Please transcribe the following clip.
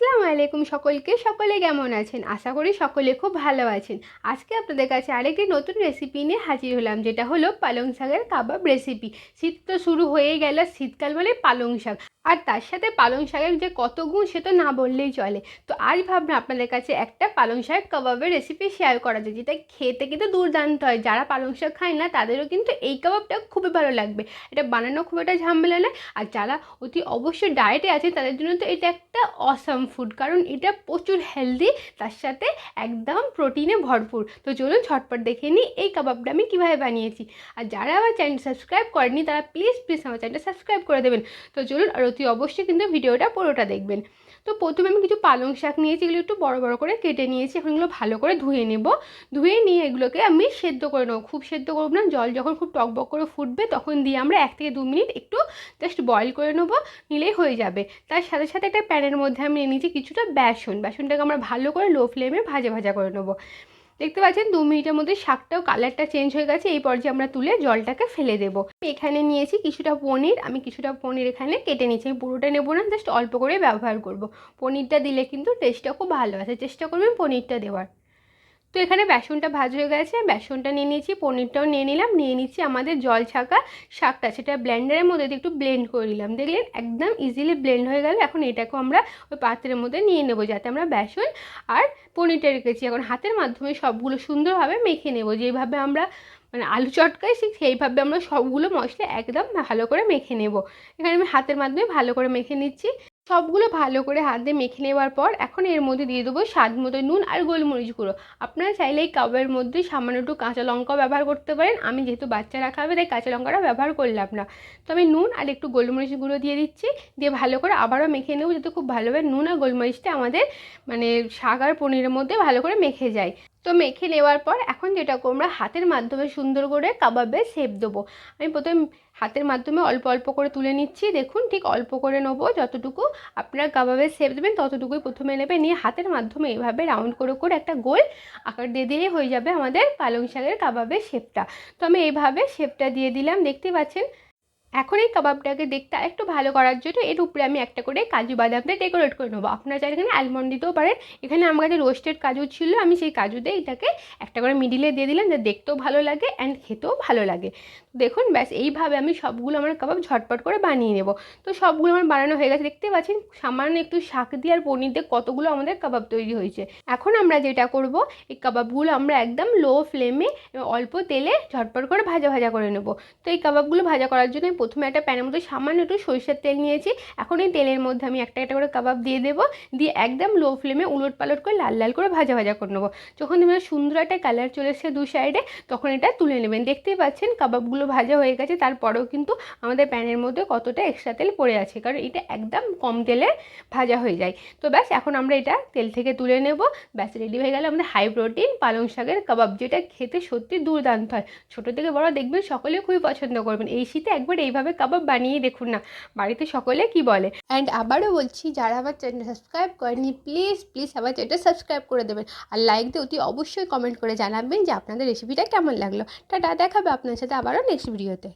আসসালামু আলাইকুম সকলকে। সকলে কেমন আছেন? আশা করি সকলে খুব ভালো আছেন। আজকে আপনাদের কাছে আরেকটি নতুন রেসিপি নিয়ে হাজির হলাম, যেটা হলো পালং শাকের কাবাব রেসিপি শীত তো শুরু হয়ে গেল, শীতকাল বলে পালং শাক। আর তার সাথে পালং শাকের যে কত গুণ সে তো না বললেই চলে। তো আজ ভাবলাম আপনাদের কাছে একটা পালং শাক কাবাবের রেসিপি শেয়ার করা যায়, যেটা খেতে কিন্তু দুর্দান্ত হয়। যারা পালং শাক খায় না, তাদেরও কিন্তু এই কাবাবটা খুবই ভালো লাগবে। এটা বানানো খুব একটা ঝামেলা নয়। আর যারা অতি অবশ্যই ডায়েটে আছে তাদের জন্য তো এটা একটা অসাম ফুড কারণ এটা প্রচুর হেলদি তার সাথে একদম প্রোটিনে ভরপুর। তো চলুন ঝটপট দেখে নিই এই কাবাবটা আমি কীভাবে বানিয়েছি। আর যারা আমার চ্যানেল সাবস্ক্রাইব করেনি তারা প্লিজ প্লিজ আমার চ্যানেলটা সাবস্ক্রাইব করে দেবেন। তো চলুন আর অতি অবশ্যই কিন্তু ভিডিওটা পুরোটা দেখবেন। তো প্রথমে আমি কিছু পালং শাক নিয়েছি, এগুলো একটু বড় বড় করে কেটে নিয়েছি। এখন এগুলো ভালো করে ধুয়ে নেব। ধুয়ে নিয়ে এগুলোকে আমি সেদ্ধ করে নেব। খুব সেদ্ধ করব না, জল যখন খুব টকবক করে ফুটবে তখন দিয়ে আমরা এক থেকে দু মিনিট একটু জাস্ট বয়েল করে নেব নিলেই হয়ে যাবে। তার সাথে সাথে একটা প্যানের মধ্যে আমি নিয়ে নিয়েছি কিছুটা বেসন। বেসনটাকে আমরা ভালো করে লো ফ্লেমে ভাজা ভাজা করে নেব। দেখতে পাচ্ছেন দু মিনিটের মধ্যে শাকটাও কালারটা চেঞ্জ হয়ে গেছে, এই পর্যায়ে আমরা তুলে জলটাকে ফেলে দেব। এখানে নিয়েছি কিছুটা পনির, আমি কিছুটা পনির এখানে কেটে নিয়েছি। আমি পুরোটা নেব না জাস্ট অল্প করে ব্যবহার করব। পনিরটা দিলে কিন্তু টেস্টটা খুব ভালো আছে চেষ্টা করবেন পনিরটা দেওয়ার। তো এখানে বেসনটা ভাজ হয়ে গেছে, বেসনটা নিয়ে নিয়েছি, পনিরটাও নিয়ে নিলাম, নিয়ে নিচ্ছি আমাদের জল ছাকা শাকটা, সেটা ব্লেন্ডারের মধ্যে দিয়ে একটু ব্লেন্ড করে নিলাম। দেখলেন একদম ইজিলি ব্লেন্ড হয়ে গেল, এখন এটাকেও আমরা ওই পাত্রের মধ্যে নিয়ে নেব যাতে আমরা বেসন আর পনিরটা রেখেছি। এখন হাতের মাধ্যমে সবগুলো সুন্দরভাবে মেখে নেব, যেভাবে আমরা মানে আলু চটকাই ঠিক সেইভাবে আমরা সবগুলো মশলা একদম ভালো করে মেখে নেব। এখানে আমি হাতের মাধ্যমে ভালো করে মেখে নিচ্ছি। সবগুলো ভালো করে হাত মেখে নেওয়ার পর এখন এর মধ্যে দিয়ে দেবো স্বাদ মতো নুন আর গোলমরিচ গুঁড়ো। আপনারা চাইলে এই কাবের মধ্যে সামান্য একটু কাঁচা লঙ্কাও ব্যবহার করতে পারেন। আমি যেহেতু বাচ্চারা খাবে, তাই কাঁচা লঙ্কাটা ব্যবহার করলাম না। তো আমি নুন আর একটু গোলমরিচ গুঁড়ো দিয়ে দিচ্ছি। দিয়ে ভালো করে আবারও মেখে নেব যাতে খুব ভালোভাবে নুন আর গোলমরিচটা আমাদের মানে শাক আর পনিরের মধ্যে ভালো করে মেখে যায়। তো মেখে নেওয়ার পর এখন যেটা আমরা হাতের মাধ্যমে সুন্দর করে কাবাবে শেপ দেবো। আমি প্রথমে হাতের মাধ্যমে অল্প অল্প করে তুলে নিচ্ছি। দেখুন ঠিক অল্প করে নেব, যতটুকু আপনারা কাবাবে শেপ দেবেন ততটুকুই প্রথমে নেবে। নিয়ে হাতের মাধ্যমে এভাবে রাউন্ড করে করে একটা গোল আকার দিয়ে দিলেই হয়ে যাবে আমাদের পালং শাকের কাবাবের শেপটা। তো আমি এইভাবে শেপটা দিয়ে দিলাম। দেখতে পাচ্ছেন এখন এই কাবাবটাকে দেখতে একটু ভালো করার জন্য এর উপরে আমি একটা করে কাজু বাদাম দিয়ে ডেকোরেট করে নেব। আপনারা চাইলে এখানে অ্যালমন্ড দিতেও পারেন। এখানে আমার কাছে রোস্টেড কাজু ছিল, আমি সেই কাজু দিয়ে এটাকে একটা করে মিডিলে দিয়ে দিলাম, যা দেখতেও ভালো লাগে অ্যান্ড খেতেও ভালো লাগে। দেখুন, ব্যাস, এইভাবে আমি সবগুলো আমার কাবাব ঝটপট করে বানিয়ে নেব। তো সবগুলো আমার বানানো হয়ে গেছে, দেখতে পাচ্ছেন? সামান্য একটু শাক দিয়ে আর পনির দিয়ে কতগুলো আমাদের কাবাব তৈরি হয়েছে। এখন আমরা যেটা করব, এই কাবাবগুলো আমরা একদম লো ফ্লেমে অল্প তেলে ঝটপট করে ভাজা ভাজা করে নেব। তো এই কাবাবগুলো ভাজা করার জন্য প্রথমে একটা প্যানের মধ্যে সামান্য একটু সরিষার তেল নিয়েছি। এখন এই তেলের মধ্যে আমি একটা একটা করে কাবাব দিয়ে দেবো। দিয়ে একদম লো ফ্লেমে উলট পালট করে লাল লাল করে ভাজা ভাজা করে নেব। যখন তোমার সুন্দর একটা কালার চলে এসছে দু সাইডে তখন এটা তুলে নেবেন। দেখতেই পাচ্ছেন কাবাবগুলো ভাজা হয়ে গেছে। তারপরেও কিন্তু আমাদের প্যানের মধ্যে কতটা এক্সট্রা তেল পড়ে আছে। কারণ এটা একদম কম তেলে ভাজা হয়ে যায়। তো ব্যাস, এখন আমরা এটা তেল থেকে তুলে নেব। ব্যাস রেডি হয়ে গেলে আমাদের হাই প্রোটিন পালং শাকের কাবাব, যেটা খেতে সত্যি দুর্দান্ত হয়। ছোটো থেকে বড় দেখবেন সকলে খুবই পছন্দ করবেন। এই শীতে একবার এইভাবে কাবাব বানিয়ে দেখুন না। বাড়িতে সকলে কি বলে? অ্যান্ড আবারও বলছি, যারা আমার চ্যানেল সাবস্ক্রাইব করেনি প্লিজ প্লিজ আমার চ্যানেলটা সাবস্ক্রাইব করে দেবেন। আর লাইক দিয়ে অতি অবশ্যই কমেন্ট করে জানাবেন যে আপনাদের রেসিপিটা কেমন লাগল। টাটা, দেখাবে আপনার সাথে আবারও নেক্সট ভিডিওতে